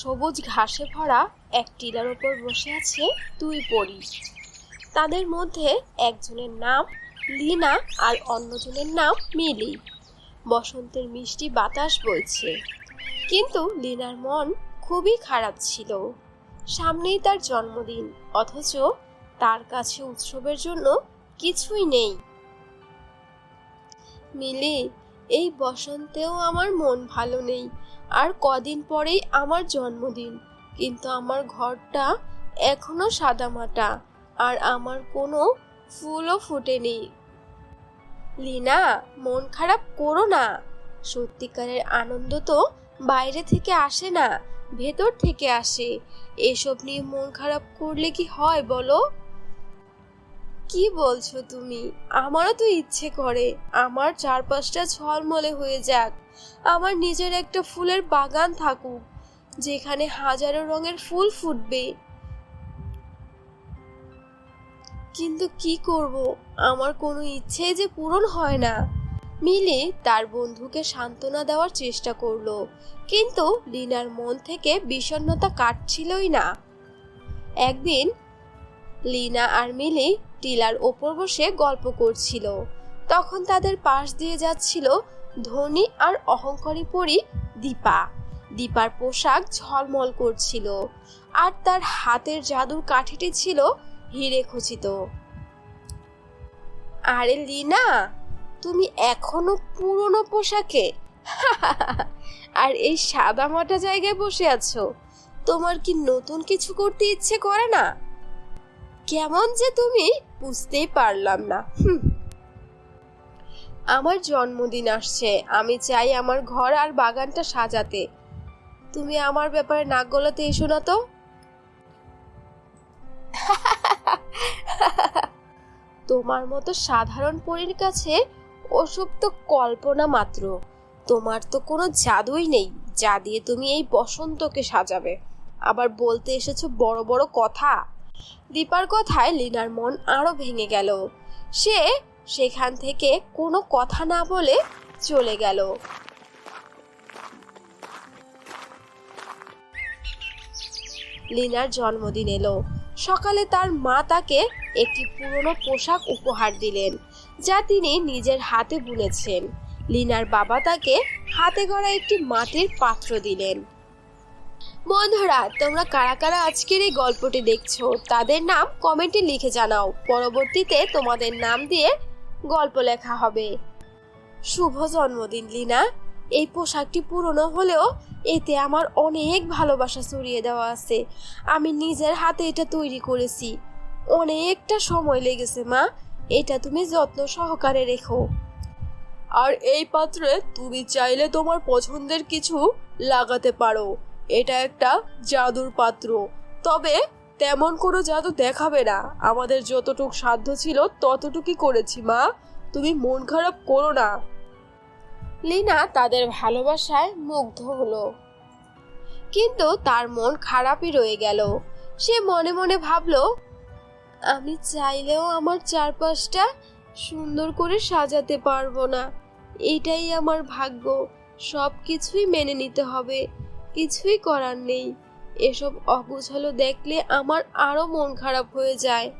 সবুজ ঘাসে ভরা এক টিলার ওপর বসে আছে দুই পরী। তাদের মধ্যে একজনের নাম লিনা আর অন্যজনের নাম মিলি। বসন্তের মিষ্টি বাতাস বইছে। কিন্তু লিনার মন খুবই খারাপ ছিল। সামনেই তার জন্মদিন, অথচ তার কাছে উৎসবের জন্য কিছুই নেই। মিলি এই বসন্তেও আমার মন ভালো নেই। আর কদিন পরেই আমার জন্মদিন। কিন্তু আমার ঘরটা এখনও সাদামাটা। আর আমার কোনো ফুলও ফোটেনি। লিনা, মন খারাপ করো না। সত্যিকারের আনন্দ তো বাইরে থেকে আসে না, ভেতর থেকে আসে। এসব নিয়ে মন খারাপ করলে কি হয় বলো? কি বলছো তুমি? আমারও তো ইচ্ছে করে। আমার চারপাশটা ঝলমলে হয়ে যাক। আমার নিজের একটা ফুলের বাগান থাকুক, যেখানে হাজারো রঙের ফুল ফুটবে। কিন্তু কি করব? আমার কোনো ইচ্ছে যে পূরণ হয় না। মিলি তার বন্ধুকে সান্ত্বনা দেওয়ার চেষ্টা করল, কিন্তু লিনার মন থেকে বিষণ্ণতা কাটছিলই না। একদিন লিনা আর মিলি টিলার ওপর বসে গল্প করছিল। তখন তাদের পাশ দিয়ে যাচ্ছিল ধনী আর অহংকারী পরি দীপা। দীপার পোশাক ঝলমল করছিল আর তার হাতের জাদুর কাঠিটি ছিল হিরে খচিত। আরে লিনা, তুমি এখনও পুরনো পোশাকে? আর এই সাদা মাটা জায়গায় বসে আছো। তোমার কি নতুন কিছু করতে ইচ্ছে করে না? কেমন যে তুমি, বুঝতেই পারলাম না। আমার জন্মদিন আসছে, আমি চাই আমার ঘর আর বাগানটা সাজাতে। তুমি আমার ব্যাপারে নাক গলাতে এসো না তো। তোমার মতো সাধারণ পরীর কাছে ওসব তো কল্পনা মাত্র। তোমার তো কোনো জাদুই নেই, যা দিয়ে তুমি এই বসন্তকে সাজাবে। আবার বলতে এসেছ বড় বড় কথা। দীপার কথায় লিনার মন আরও ভেঙে গেল। সে সেখান থেকে কোনো কথা না বলে চলে গেল। লিনার জন্মদিন এলো। সকালে তার মা তাকে একটি পুরনো পোশাক উপহার দিলেন, যা তিনি নিজের হাতে বুনেছেন। লিনার বাবা তাকে হাতে গড়া একটি মাটির পাত্র দিলেন। বন্ধুরা, তোমরা কারা কারা আজকের এই গল্পটি দেখছ, তাদের নাম কমেন্টে লিখে জানাও। পরবর্তীতে তোমাদের নাম দিয়ে গল্প লেখা হবে। শুভ জন্মদিন, লিনা। এই পোশাকটি পুরনো হলেও এতে আমার অনেক ভালোবাসা ছড়িয়ে দেওয়া আছে। আমি নিজের হাতে এটা তৈরি করেছি। অনেকটা সময় লেগেছে, মা। এটা তুমি যত্ন সহকারে রেখো। আর এই পাত্রে তুমি চাইলে তোমার পছন্দের কিছু লাগাতে পারো। এটা একটা জাদুর পাত্র। তবে তেমন কোনো জাদু দেখাবে না। আমাদের যতটুক সাধ্য ছিল ততটুকুই করেছি, মা। তুমি মন খারাপ করো না। লিনা তাদের ভালোবাসায় মুগ্ধ হলো। কিন্তু তার মন খারাপই রয়ে গেল। সে মনে মনে ভাবলো, আমি চাইলেও আমার চারপাশটা সুন্দর করে সাজাতে পারব না। এটাই আমার ভাগ্য। সব কিছুই মেনে নিতে হবে। কিছুই করার নেই। এসব অগুছালো দেখলে আমার আরও মন খারাপ হয়ে যায়।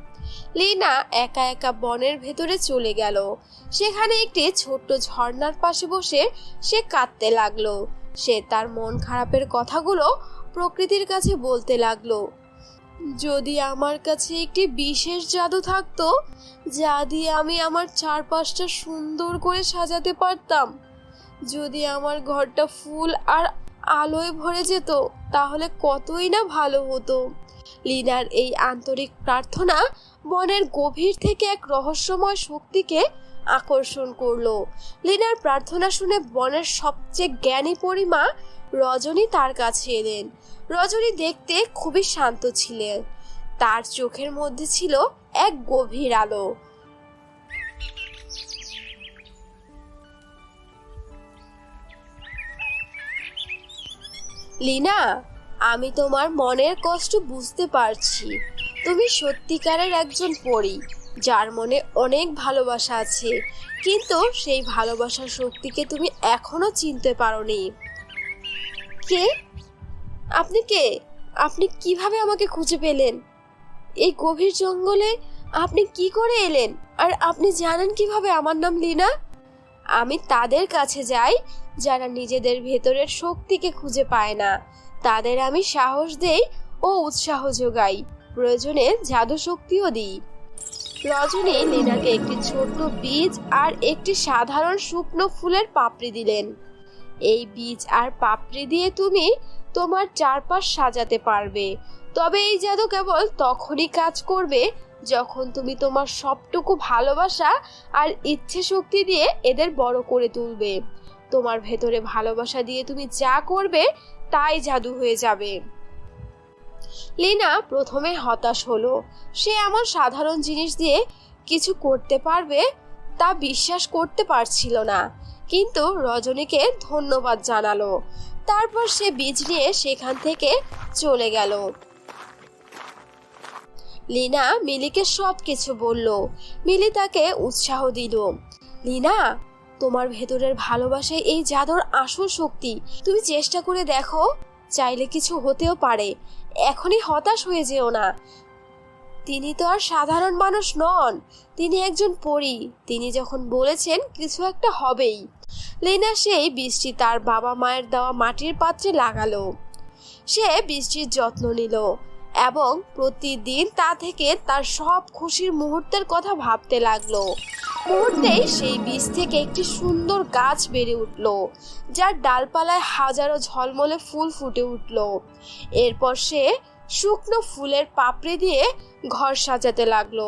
লিনা একা একা বনের ভেতরে চলে গেল। সেখানে একটি ছোট্ট ঝর্ণার পাশে বসে সে কাঁদতে লাগল। সে তার মন খারাপের কথাগুলো প্রকৃতির কাছে বলতে লাগল। যদি আমার কাছে একটি বিশেষ জাদু থাকতো, যা দিয়ে আমি আমার চারপাশটা সুন্দর করে সাজাতে পারতাম, যদি আমার ঘরটা ফুল আর আলোয় ভরে যেত, তাহলে কতই না ভালো হতো। লিনার এই আন্তরিক প্রার্থনা বনের গভীর থেকে এক রহস্যময় শক্তিকে আকর্ষণ করল। লিনার প্রার্থনা শুনে বনের সবচেয়ে জ্ঞানী পরিমা রজনী তার কাছে এলেন। রজনী দেখতে খুবই শান্ত ছিলেন। তার চোখের মধ্যে ছিল এক গভীর আলো। লিনা, আমি তোমার মনের কষ্ট বুঝতে পারছি। তুমি সত্যিকারের একজন পরী, যার মনে অনেক ভালোবাসা আছে। কিন্তু সেই ভালোবাসার শক্তিকে তুমি এখনও চিনতে পারোনি। কে? আপনি কে? আপনি কীভাবে আমাকে খুঁজে পেলেন? এই গভীর জঙ্গলে আপনি কি করে এলেন? আর আপনি জানেন কীভাবে আমার নাম লিনা? আমি তাদের কাছে যাই, যারা নিজেদের ভেতরের শক্তিকে খুঁজে পায় না। তাদের আমি সাহস দেই ও উৎসাহ যোগাই। প্রয়োজনে জাদু শক্তিও দিই। রজনী লিনাকে একটি ছোট্ট বীজ আর একটি সাধারণ শুকনো ফুলের পাপড়ি দিলেন। এই বীজ আর পাপড়ি দিয়ে তুমি তোমার চারপাশ সাজাতে পারবে। তবে এই জাদু কেবল তখনই কাজ করবে যখন তুমি তোমার সবটুকু ভালোবাসা আর ইচ্ছে শক্তি দিয়ে এদের বড় করে তুলবে। তোমার ভেতরে ভালোবাসা দিয়ে তুমি যা করবে, তাই জাদু হয়ে যাবে। লিনা প্রথমে হতাশ হলো। সে এমন সাধারণ জিনিস দিয়ে কিছু করতে পারবে তা বিশ্বাস করতে পারছিল না। কিন্তু রজনীকে ধন্যবাদ জানালো। তারপর সে বীজ নিয়ে সেখান থেকে চলে গেল। লিনা মিলিকে সব কিছু বলল। মিলি তাকে উৎসাহ দিল। লিনা, তোমার ভেতরের ভালোবাসায় এই জাদুর আসল শক্তি, তুমি চেষ্টা করে দেখো, চাইলে কিছু হতেও পারে। এখনই হতাশ হয়ে যেও না। তিনি তো আর সাধারণ মানুষ নন, তিনি একজন পরী, তিনি যখন বলেছেন কিছু একটা হবেই। লেনা সেই বৃষ্টি তার বাবা মায়ের দেওয়া মাটির পাত্রে লাগালো। সে বৃষ্টির যত্ন নিল। এবং প্রতিদিন তা থেকে তার সব খুশির মুহূর্তের কথা ভাবতে লাগল। মুহূর্তেই সেই বীজ থেকে একটি সুন্দর গাছ বেড়ে উঠল, যার ডালপালায় হাজারো ঝলমলে ফুল ফুটে উঠল। এরপর সে শুকনো ফুলের পাপড়ি দিয়ে ঘর সাজাতে লাগল।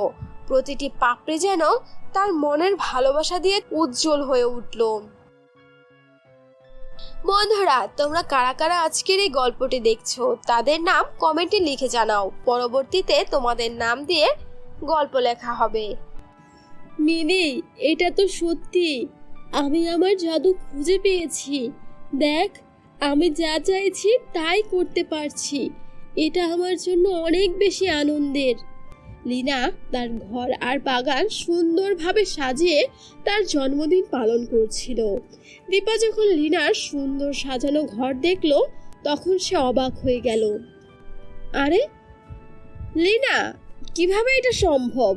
প্রতিটি পাপড়ি যেন তার মনের ভালোবাসা দিয়ে উজ্জ্বল হয়ে উঠল। বন্ধুরা, তোমরা কারা কারা আজকের এই গল্পটি দেখছ, তাদের নাম কমেন্টে লিখে জানাও। পরবর্তীতে তোমাদের নাম দিয়ে গল্প লেখা হবে। মিনি এটা তো সত্যি। আমি আমার জাদু খুঁজে পেয়েছি। দেখ, আমি যা চাইছি তাই করতে পারছি। এটা আমার জন্য অনেক বেশি আনন্দের। লিনা তার ঘর আর বাগান সুন্দরভাবে সাজিয়ে তার জন্মদিন পালন করছিল। দীপা যখন লিনার সুন্দর সাজানো ঘর দেখল, তখন সে অবাক হয়ে গেল। আরে, লিনা, কীভাবে এটা সম্ভব?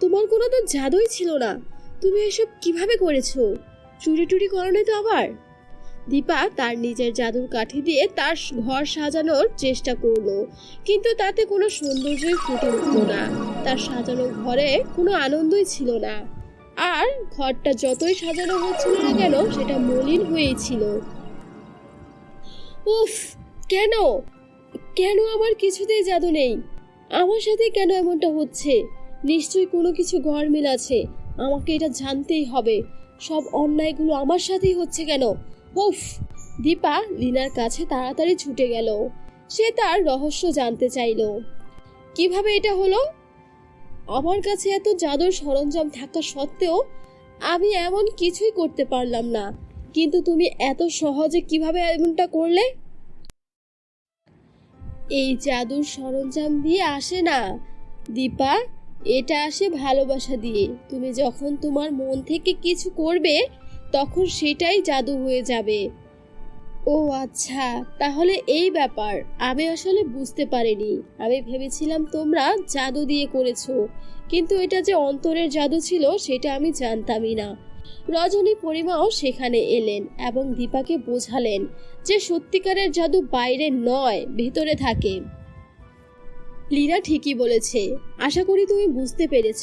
তোমার কোনো তো জাদুই ছিল না। তুমি এসব কীভাবে করেছ? চুরি টুরি করো তো আবার? দীপা তার নিজের জাদুর কাঠি দিয়ে তার ঘর সাজানোর চেষ্টা করল। কিন্তু তাতে কোনো সৌন্দর্যই ফুটে উঠল না। তার সাজানো ঘরে কোনো আনন্দই ছিল না। আর ঘরটা যতই সাজানো হচ্ছিল না কেন, সেটা মলিন হয়েই ছিল। উফ, কেন? কেন আমার কিছুতেই জাদু নেই? আমার সাথে কেন এমনটা হচ্ছে? নিশ্চয়ই কোনো কিছু গরমিল আছে। আমাকে এটা জানতেই হবে। সব অন্যায়গুলো আমার সাথেই হচ্ছে কেন? উফ, দীপা লিনার কাছে তাড়াতাড়ি ছুটে গেল। সে তার রহস্য জানতে চাইল। কীভাবে এটা হলো? আমার কাছে এত জাদুর সরঞ্জাম থাকা সত্ত্বেও আমি এমন কিছুই করতে পারলাম না। কিন্তু তুমি এত সহজে কীভাবে এমনটা করলে? এই জাদুর সরঞ্জাম দিয়ে আসে না। দীপা, এটা আসে ভালোবাসা দিয়ে। তুমি যখন তোমার মন থেকে কিছু করবে তখন সেটাই জাদু হয়ে যাবে। ও আচ্ছা তাহলে এই ব্যাপার। আমি আসলে বুঝতে পারিনি। আমি ভেবেছিলাম তোমরা জাদু দিয়ে করেছ, কিন্তু এটা যে অন্তরের জাদু ছিল, সেটা আমি জানতামই না। রজনী পরিমাও সেখানে এলেন এবং দীপাকে বোঝালেন যে সত্যিকারের জাদু বাইরে নয়, ভেতরে থাকে। লীনা ঠিকই বলেছে। আশা করি তুমি বুঝতে পেরেছ।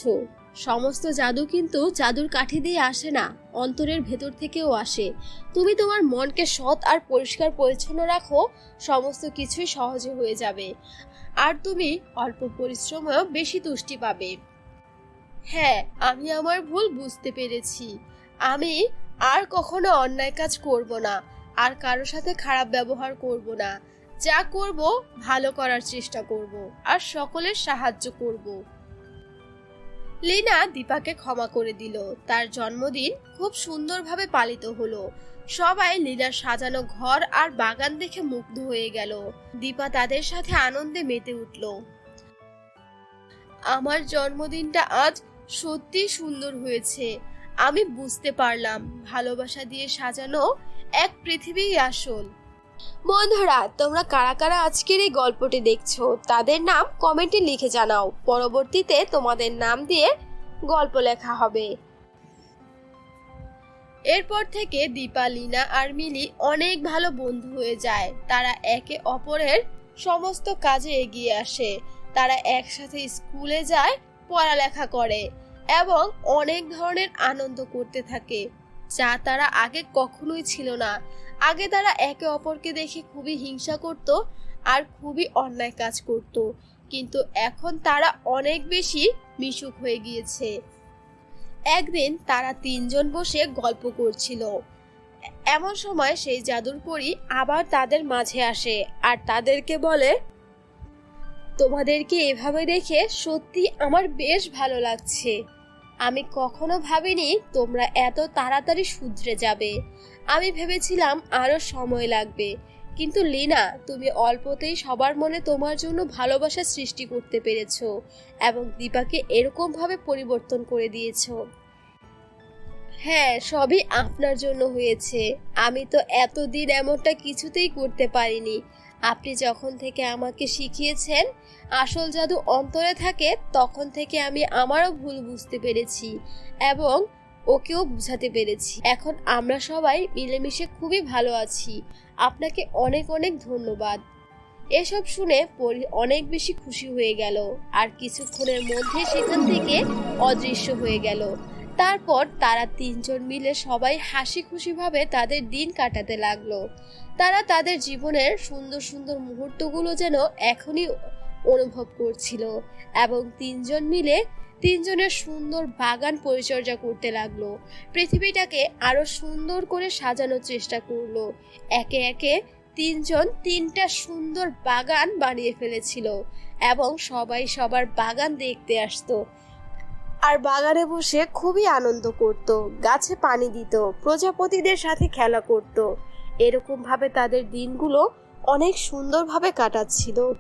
সমস্ত জাদু কিন্তু জাদুর কাঠি দিয়ে আসে না, অন্তরের ভেতর থেকেও আসে। তুমি তোমার মনকে সৎ আর পরিষ্কার পরিচ্ছন্ন রাখো, সমস্ত কিছুই সহজে হয়ে যাবে। আর তুমি অল্প পরিশ্রমেও বেশি তুষ্টি পাবে। হ্যাঁ আমি আমার ভুল বুঝতে পেরেছি। আমি আর কখনো অন্যায় কাজ করব না, আর কারও সাথে খারাপ ব্যবহার করব না। যা করব, ভালো করার চেষ্টা করব, আর সকলের সাহায্য করব। লীনা দীপাকে ক্ষমা করে দিল। তার জন্মদিন খুব সুন্দরভাবে পালিত হলো। সবাই লীনার সাজানো ঘর আর বাগান দেখে মুগ্ধ হয়ে গেল। দীপা তাদের সাথে আনন্দে মেতে উঠল। আমার জন্মদিনটা আজ সত্যি সুন্দর হয়েছে। আমি বুঝতে পারলাম। ভালোবাসা দিয়ে সাজানো এক পৃথিবীই আসল। বন্ধুরা, তোমরা কারা কারা আজকের এই গল্পটি দেখছ, তাদের নাম কমেন্টে লিখে জানাও। পরবর্তীতে তোমাদের নাম দিয়ে গল্প লেখা হবে। এরপর থেকে দীপা, লিনা আর মিলি অনেক ভালো বন্ধু হয়ে যায়। তারা একে অপরের সমস্ত কাজে এগিয়ে আসে। তারা একসাথে স্কুলে যায়, পড়ালেখা করে এবং অনেক ধরনের আনন্দ করতে থাকে, যা তারা আগে কখনোই ছিল না। আগে তারা একে অপরকে দেখে খুবই হিংসা করত আর খুবই অন্যায় কাজ করত। কিন্তু এখন তারা অনেক বেশি মিশুক হয়ে গিয়েছে। একদিন তারা তিনজন বসে গল্প করছিল। এমন সময় সেই জাদুর পরী আবার তাদের মাঝে আসে আর তাদেরকে বলে, তোমাদেরকে এভাবে দেখে সত্যি আমার বেশ ভালো লাগছে। আমি কখনো ভাবিনি তোমরা এত তাড়াতাড়ি শুধরে যাবে। আমি ভেবেছিলাম আরও সময় লাগবে, কিন্তু লিনা, তুমি অল্পতেই সবার মনে তোমার জন্য ভালোবাসা সৃষ্টি করতে পেরেছ এবং দীপাকে এরকম ভাবে পরিবর্তন করে দিয়েছ। হ্যাঁ সবই আপনার জন্য হয়েছে। আমি তো এতদিন এমনটা কিছুতেই করতে পারিনি। আপনি যখন থেকে আমাকে শিখিয়েছেন, আসল জাদু অন্তরে থাকে, তখন থেকে আমি আমারও ভুল বুঝতে পেরেছি এবং ওকেও বুঝাতে পেরেছি। এখন আমরা সবাই মিলেমিশে খুবই ভালো আছি। আপনাকে অনেক অনেক ধন্যবাদ। এসব শুনে পরি অনেক বেশি খুশি হয়ে গেল। আর কিছুক্ষণের মধ্যে সেখান থেকে অদৃশ্য হয়ে গেল। তারপর তারা তিনজন মিলে সবাই হাসি খুশিভাবে তাদের দিন কাটাতে লাগল। তারা তাদের জীবনের সুন্দর সুন্দর মুহূর্তগুলো যেন এখনই অনুভব করছিল এবং তিনজন মিলে তিনজনের সুন্দর বাগান পরিচর্যা করতে লাগল। পৃথিবীটাকে আরও সুন্দর করে সাজানোর চেষ্টা করল। একে একে তিনজন তিনটা সুন্দর বাগান বানিয়ে ফেলেছিল এবং সবাই সবার বাগান দেখতে আসতো। আর বাগানে বসে খুবই আনন্দ করত, গাছে পানি দিত, প্রজাপতিদের সাথে খেলা করত। এরকম ভাবে তাদের দিনগুলো অনেক সুন্দরভাবে কাটাচ্ছিল।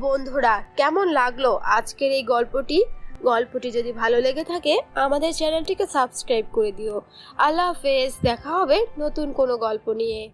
বন্ধুরা, কেমন লাগল আজকের এই গল্পটি? গল্পটি যদি ভালো লেগে থাকে, আমাদের চ্যানেলটিকে সাবস্ক্রাইব করে দিও। আল্লাহ হাফেজ, দেখা হবে নতুন কোনো গল্প নিয়ে।